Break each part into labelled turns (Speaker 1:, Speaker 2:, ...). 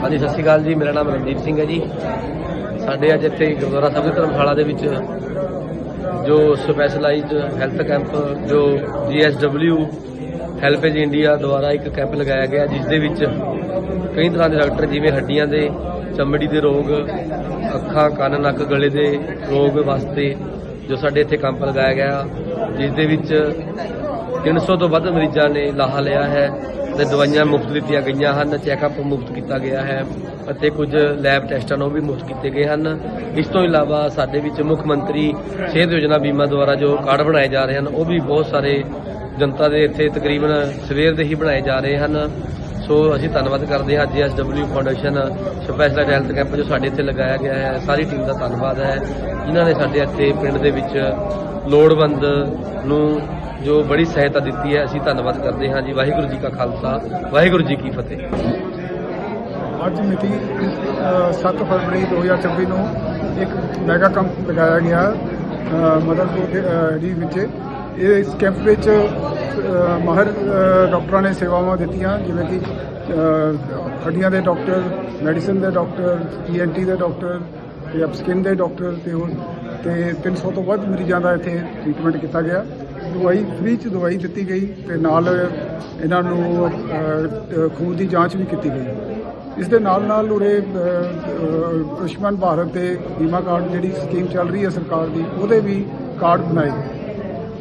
Speaker 1: ਹਾਂਜੀ, ਸਤਿ ਸ਼੍ਰੀ ਅਕਾਲ ਜੀ। ਮੇਰਾ ਨਾਮ ਰਣਦੀਪ ਸਿੰਘ ਹੈ ਜੀ। ਸਾਡੇ ਅੱਜ ਇੱਥੇ ਗੁਰਦੁਆਰਾ ਸਾਹਿਬ ਦੇ ਧਰਮਸ਼ਾਲਾ ਦੇ ਵਿੱਚ ਜੋ ਸਪੈਸ਼ਲਾਈਜ਼ਡ ਹੈਲਥ ਕੈਂਪ ਜੋ GSW ਹੈਲਪੇਜ ਇੰਡੀਆ ਦੁਆਰਾ ਇੱਕ ਕੈਂਪ ਲਗਾਇਆ ਗਿਆ, ਜਿਸ ਦੇ ਵਿੱਚ ਕਈ ਤਰ੍ਹਾਂ ਦੇ ਡਾਕਟਰ ਜਿਵੇਂ ਹੱਡੀਆਂ ਦੇ, ਚਮੜੀ ਦੇ ਰੋਗ, ਅੱਖਾਂ, ਕੰਨ, ਨੱਕ, ਗਲੇ ਦੇ ਰੋਗ ਵਾਸਤੇ ਜੋ ਸਾਡੇ ਇੱਥੇ ਕੈਂਪ ਲਗਾਇਆ ਗਿਆ, ਜਿਸ ਦੇ ਵਿੱਚ 300 ਤੋਂ ਵੱਧ ਮਰੀਜ਼ਾਂ ਨੇ ਲਾਹਾ ਲਿਆ ਹੈ ਤੇ ਦਵਾਈਆਂ ਮੁਫਤ ਦਿੱਤੀਆਂ ਗਈਆਂ ਹਨ ਚੈੱਕਅਪ ਮੁਫਤ ਕੀਤਾ ਗਿਆ ਹੈ ਅਤੇ ਕੁਝ ਲੈਬ ਟੈਸਟਾਂ ਨੂੰ ਵੀ ਮੁਫਤ ਕੀਤੇ ਗਏ ਹਨ। ਇਸ ਤੋਂ ਇਲਾਵਾ ਸਾਡੇ ਵਿੱਚ ਮੁੱਖ ਮੰਤਰੀ ਸਿਹਤ ਯੋਜਨਾ ਬੀਮਾ ਦੁਆਰਾ ਜੋ ਕਾਰਡ ਬਣਾਏ ਜਾ ਰਹੇ ਹਨ, ਉਹ ਵੀ ਬਹੁਤ ਸਾਰੇ ਜਨਤਾ ਦੇ ਇੱਥੇ ਤਕਰੀਬਨ ਸਵੇਰ ਦੇ ਹੀ ਬਣਾਏ ਜਾ ਰਹੇ ਹਨ। ਸੋ ਅਸੀਂ ਧੰਨਵਾਦ ਕਰਦੇ ਹਾਂ GSW foundation special health camp ਜੋ ਸਾਡੇ ਇੱਥੇ ਲਗਾਇਆ ਗਿਆ ਹੈ। ਸਾਰੀ ਟੀਮ ਦਾ ਧੰਨਵਾਦ ਹੈ। ਜਿਨ੍ਹਾਂ ਨੇ ਸਾਡੇ ਇੱਥੇ ਪਿੰਡ ਦੇ ਵਿੱਚ ਲੋੜਵੰਦ ਨੂੰ ਜੋ ਬੜੀ ਸਹਾਇਤਾ ਦਿੱਤੀ ਹੈ ਅਸੀਂ ਧੰਨਵਾਦ ਕਰਦੇ ਹਾਂ ਜੀ। ਵਾਹਿਗੁਰੂ ਜੀ ਕਾ ਖਾਲਸਾ ਵਾਹਿਗੁਰੂ ਜੀ ਕੀ ਫਤਿਹ।
Speaker 2: ਅੱਜ ਮਿਤੀ ਅ, 7 ਫਰਵਰੀ 2026 ਨੂੰ ਇੱਕ ਮੈਗਾ ਕੈਂਪ ਲਗਾਇਆ ਗਿਆ ਅ, ਮਦਰਪੁਰ ਦੇ ਅ, ਦੀ ਵਿੱਚ। ਇਹ ਇਸ ਕੈਂਪ ਵਿੱਚ ਮਾਹਰ ਅ, ਡਾਕਟਰਾਂ ਨੇ ਸੇਵਾਵਾਂ ਦਿੱਤੀਆਂ ਜਿਵੇਂ ਕਿ ਹੱਡੀਆਂ ਦੇ ਡਾਕਟਰ ਮੈਡੀਸਿਨ ਦੇ ਡਾਕਟਰ ਈਐਨਟੀ ਦੇ ਡਾਕਟਰ ਤੇ ਅਪਸਕਿਨ ਦੇ ਡਾਕਟਰ ਤੇ ਹੋਰ ਤੇ 300 ਤੋਂ ਵੱਧ ਮਰੀਜ਼ਾਂ ਦਾ ਇੱਥੇ ਟ੍ਰੀਟਮੈਂਟ ਕੀਤਾ ਗਿਆ। ਦਵਾਈ ਫ੍ਰੀ ਚ ਦਵਾਈ ਦਿੱਤੀ ਗਈ ਤੇ ਨਾਲ ਇਹਨਾਂ ਨੂੰ ਅ, ਖੂਨ ਦੀ ਜਾਂਚ ਵੀ ਕੀਤੀ ਗਈ। ਇਸ ਦੇ ਨਾਲ ਨਾਲ ਉਰੇ ਅ, ਆਯੁਸ਼ਮਾਨ ਭਾਰਤ ਤੇ ਬੀਮਾ ਕਾਰਡ ਜਿਹੜੀ ਸਕੀਮ ਚੱਲ ਰਹੀ ਹੈ ਸਰਕਾਰ ਦੀ ਉਹਦੇ ਵੀ ਕਾਰਡ ਬਣਾਏ ਗਏ।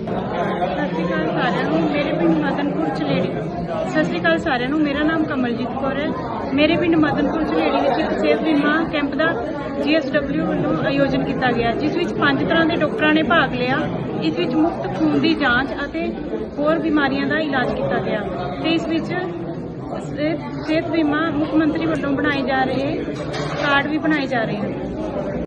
Speaker 3: ਸਤਿ ਸ਼੍ਰੀ ਅਕਾਲ ਸਾਰਿਆਂ ਨੂੰ ਮੇਰੇ ਪਿੰਡ ਮਦਨਪੁਰ ਚਲੇੜੀ ਸਤਿ ਸ਼੍ਰੀ ਅਕਾਲ ਸਾਰਿਆਂ ਨੂੰ ਮੇਰਾ ਨਾਮ ਕਮਲਜੀਤ ਕੌਰ ਹੈ। ਮੇਰੇ ਪਿੰਡ ਮਦਨਪੁਰ ਚਲੇੜੀ ਵਿੱਚ ਇੱਕ ਸਿਹਤ ਬੀਮਾ ਕੈਂਪ ਦਾ GSW ਵੱਲੋਂ ਆਯੋਜਨ ਕੀਤਾ ਗਿਆ ਜਿਸ ਵਿੱਚ ਪੰਜ ਤਰ੍ਹਾਂ ਦੇ ਡਾਕਟਰਾਂ ਨੇ ਭਾਗ ਲਿਆ। ਇਸ ਵਿੱਚ ਮੁਫਤ ਖੂਨ ਦੀ ਜਾਂਚ ਅਤੇ ਹੋਰ ਬਿਮਾਰੀਆਂ ਦਾ ਇਲਾਜ ਕੀਤਾ ਗਿਆ ਤੇ ਇਸ ਵਿੱਚ ਸਿਹਤ ਸਿਹਤ ਬੀਮਾ ਮੁੱਖ ਮੰਤਰੀ ਵੱਲੋਂ ਬਣਾਏ ਜਾ ਰਹੇ ਕਾਰਡ ਵੀ ਬਣਾਏ ਜਾ ਰਹੇ ਹਨ।